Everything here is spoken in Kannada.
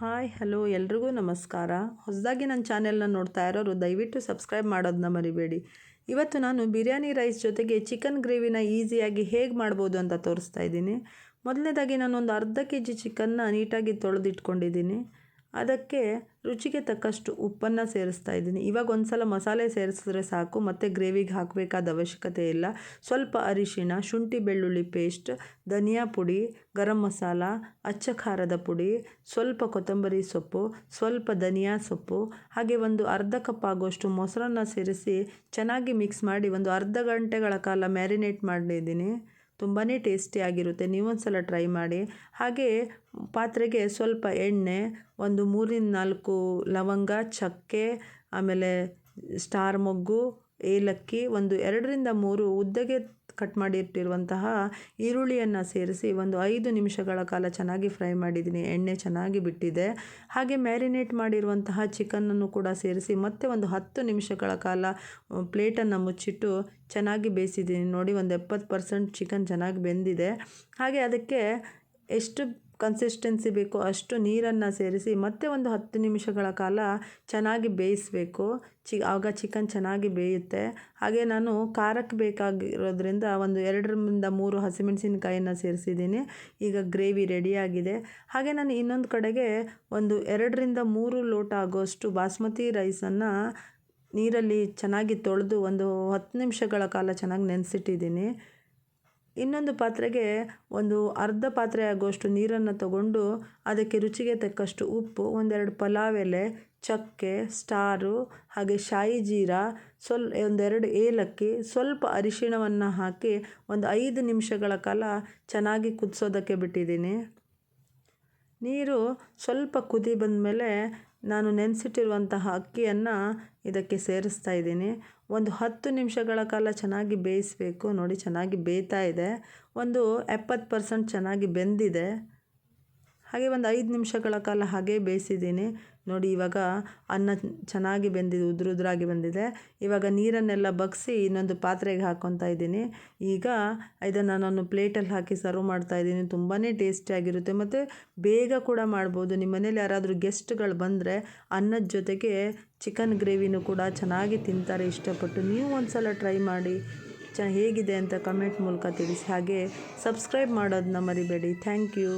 ಹಾಯ್, ಹಲೋ, ಎಲ್ರಿಗೂ ನಮಸ್ಕಾರ. ಹೊಸದಾಗಿ ನನ್ನ ಚಾನೆಲ್ನ ನೋಡ್ತಾ ಇರೋರು ದಯವಿಟ್ಟು ಸಬ್ಸ್ಕ್ರೈಬ್ ಮಾಡೋದನ್ನ ಮರಿಬೇಡಿ. ಇವತ್ತು ನಾನು ಬಿರಿಯಾನಿ ರೈಸ್ ಜೊತೆಗೆ ಚಿಕನ್ ಗ್ರೇವಿನ ಈಸಿಯಾಗಿ ಹೇಗೆ ಮಾಡ್ಬೋದು ಅಂತ ತೋರಿಸ್ತಾ ಇದ್ದೀನಿ. ಮೊದಲನೇದಾಗಿ ನಾನೊಂದು ಅರ್ಧ ಕೆ ಜಿ ಚಿಕನ್ನ ನೀಟಾಗಿ ತೊಳೆದಿಟ್ಕೊಂಡಿದ್ದೀನಿ. ಅದಕ್ಕೆ ರುಚಿಗೆ ತಕ್ಕಷ್ಟು ಉಪ್ಪನ್ನು ಸೇರಿಸ್ತಾ ಇದ್ದೀನಿ. ಇವಾಗ ಒಂದು ಸಲ ಮಸಾಲೆ ಸೇರಿಸಿದ್ರೆ ಸಾಕು, ಮತ್ತು ಗ್ರೇವಿಗೆ ಹಾಕಬೇಕಾದ ಅವಶ್ಯಕತೆ ಇಲ್ಲ. ಸ್ವಲ್ಪ ಅರಿಶಿಣ, ಶುಂಠಿ ಬೆಳ್ಳುಳ್ಳಿ ಪೇಸ್ಟ್, ಧನಿಯಾ ಪುಡಿ, ಗರಂ ಮಸಾಲ, ಅಚ್ಚ ಖಾರದ ಪುಡಿ, ಸ್ವಲ್ಪ ಕೊತ್ತಂಬರಿ ಸೊಪ್ಪು, ಸ್ವಲ್ಪ ಧನಿಯಾ ಸೊಪ್ಪು, ಹಾಗೆ ಒಂದು ಅರ್ಧ ಕಪ್ ಆಗುವಷ್ಟು ಮೊಸರನ್ನು ಸೇರಿಸಿ ಚೆನ್ನಾಗಿ ಮಿಕ್ಸ್ ಮಾಡಿ ಒಂದು ಅರ್ಧ ಗಂಟೆಗಳ ಕಾಲ ಮ್ಯಾರಿನೇಟ್ ಮಾಡಿದ್ದೀನಿ ತುಂಬಾ ಟೇಸ್ಟಿಯಾಗಿರುತ್ತೆ ನೀವೊಂದು ಸಲ ಟ್ರೈ ಮಾಡಿ. ಹಾಗೆ ಪಾತ್ರೆಗೆ ಸ್ವಲ್ಪ ಎಣ್ಣೆ, ಒಂದು ಮೂರಿಂದ ನಾಲ್ಕು ಲವಂಗ, ಚಕ್ಕೆ, ಆಮೇಲೆ ಸ್ಟಾರ್ ಮೊಗ್ಗು, ಏಲಕ್ಕಿ, ಒಂದು ಎರಡರಿಂದ ಮೂರು ಉದ್ದಗೆ ಕಟ್ ಮಾಡಿಟ್ಟಿರುವಂತಹ ಈರುಳ್ಳಿಯನ್ನು ಸೇರಿಸಿ ಒಂದು ಐದು ನಿಮಿಷಗಳ ಕಾಲ ಚೆನ್ನಾಗಿ ಫ್ರೈ ಮಾಡಿದ್ದೀನಿ. ಎಣ್ಣೆ ಚೆನ್ನಾಗಿ ಬಿಟ್ಟಿದೆ. ಹಾಗೆ ಮ್ಯಾರಿನೇಟ್ ಮಾಡಿರುವಂತಹ ಚಿಕನನ್ನು ಕೂಡ ಸೇರಿಸಿ ಮತ್ತೆ ಒಂದು ಹತ್ತು ನಿಮಿಷಗಳ ಕಾಲ ಪ್ಲೇಟನ್ನು ಮುಚ್ಚಿಟ್ಟು ಚೆನ್ನಾಗಿ ಬೇಯಿಸಿದ್ದೀನಿ. ನೋಡಿ, ಒಂದು ಎಪ್ಪತ್ತು ಪರ್ಸೆಂಟ್ ಚಿಕನ್ ಚೆನ್ನಾಗಿ ಬೆಂದಿದೆ. ಹಾಗೆ ಅದಕ್ಕೆ ಎಷ್ಟು ಕನ್ಸಿಸ್ಟೆನ್ಸಿ ಬೇಕೋ ಅಷ್ಟು ನೀರನ್ನು ಸೇರಿಸಿ ಮತ್ತೆ ಒಂದು ಹತ್ತು ನಿಮಿಷಗಳ ಕಾಲ ಚೆನ್ನಾಗಿ ಬೇಯಿಸಬೇಕು. ಚಿ, ಆಗ ಚಿಕನ್ ಚೆನ್ನಾಗಿ ಬೇಯುತ್ತೆ. ಹಾಗೆ ನಾನು ಖಾರಕ್ಕೆ ಬೇಕಾಗಿರೋದ್ರಿಂದ ಒಂದು ಎರಡರಿಂದ ಮೂರು ಹಸಿಮೆಣಸಿನಕಾಯಿಯನ್ನು ಸೇರಿಸಿದ್ದೀನಿ. ಈಗ ಗ್ರೇವಿ ರೆಡಿಯಾಗಿದೆ ಹಾಗೆ ನಾನು ಇನ್ನೊಂದು ಕಡೆಗೆ ಒಂದು ಎರಡರಿಂದ ಮೂರು ಲೋಟ ಆಗೋಷ್ಟು ಬಾಸ್ಮತಿ ರೈಸನ್ನು ನೀರಲ್ಲಿ ಚೆನ್ನಾಗಿ ತೊಳೆದು ಒಂದು ಹತ್ತು ನಿಮಿಷಗಳ ಕಾಲ ಚೆನ್ನಾಗಿ ನೆನೆಸಿಟ್ಟಿದ್ದೀನಿ. ಇನ್ನೊಂದು ಪಾತ್ರೆಗೆ ಒಂದು ಅರ್ಧ ಪಾತ್ರೆ ಆಗುವಷ್ಟು ನೀರನ್ನು ತಗೊಂಡು ಅದಕ್ಕೆ ರುಚಿಗೆ ತಕ್ಕಷ್ಟು ಉಪ್ಪು, ಒಂದೆರಡು ಪಲಾವ್ ಎಲೆ, ಚಕ್ಕೆ, ಸ್ಟಾರು, ಹಾಗೆ ಶಾಯಿ ಜೀರಾ ಸ್ವಲ್ ಒಂದೆರಡು ಏಲಕ್ಕಿ, ಸ್ವಲ್ಪ ಅರಿಶಿಣವನ್ನು ಹಾಕಿ ಒಂದು ಐದು ನಿಮಿಷಗಳ ಕಾಲ ಚೆನ್ನಾಗಿ ಕುದಿಸೋದಕ್ಕೆ ಬಿಟ್ಟಿದ್ದೀನಿ. ನೀರು ಸ್ವಲ್ಪ ಕುದಿ ಬಂದಮೇಲೆ ನಾನು ನೆನೆಸಿಟ್ಟಿರುವಂತಹ ಅಕ್ಕಿಯನ್ನು ಇದಕ್ಕೆ ಸೇರಿಸ್ತಾ ಇದ್ದೀನಿ. ಒಂದು ಹತ್ತು ನಿಮಿಷಗಳ ಕಾಲ ಚೆನ್ನಾಗಿ ಬೇಯಿಸಬೇಕು. ನೋಡಿ, ಚೆನ್ನಾಗಿ ಬೇಯ್ತಾ ಇದೆ. ಒಂದು ಎಪ್ಪತ್ತು ಪರ್ಸೆಂಟ್ ಚೆನ್ನಾಗಿ ಬೆಂದಿದೆ. ಹಾಗೆ ಒಂದು ಐದು ನಿಮಿಷಗಳ ಕಾಲ ಹಾಗೆ ಬೇಯಿಸಿದ್ದೀನಿ. ನೋಡಿ, ಇವಾಗ ಅನ್ನ ಚೆನ್ನಾಗಿ ಬೆಂದಿದೆ, ಉದುರು ಉದುರಾಗಿ ಬಂದಿದೆ. ಇವಾಗ ನೀರನ್ನೆಲ್ಲ ಬಗ್ಸಿ ಇನ್ನೊಂದು ಪಾತ್ರೆಗೆ ಹಾಕ್ಕೊತಾ ಇದ್ದೀನಿ. ಈಗ ಇದನ್ನು ನಾನು ಪ್ಲೇಟಲ್ಲಿ ಹಾಕಿ ಸರ್ವ್ ಮಾಡ್ತಾ ಇದ್ದೀನಿ. ತುಂಬಾ ಟೇಸ್ಟಿಯಾಗಿರುತ್ತೆ ಮತ್ತು ಬೇಗ ಕೂಡ ಮಾಡ್ಬೋದು. ನಿಮ್ಮ ಮನೇಲಿ ಯಾರಾದರೂ ಗೆಸ್ಟ್ಗಳು ಬಂದರೆ ಅನ್ನದ ಜೊತೆಗೆ ಚಿಕನ್ ಗ್ರೇವಿನೂ ಕೂಡ ಚೆನ್ನಾಗಿ ತಿಂತಾರೆ, ಇಷ್ಟಪಟ್ಟು. ನೀವು ಒಂದು ಸಲ ಟ್ರೈ ಮಾಡಿ, ಚ ಹೇಗಿದೆ ಅಂತ ಕಮೆಂಟ್ ಮೂಲಕ ತಿಳಿಸಿ. ಹಾಗೆ ಸಬ್ಸ್ಕ್ರೈಬ್ ಮಾಡೋದನ್ನ ಮರಿಬೇಡಿ. Thank you.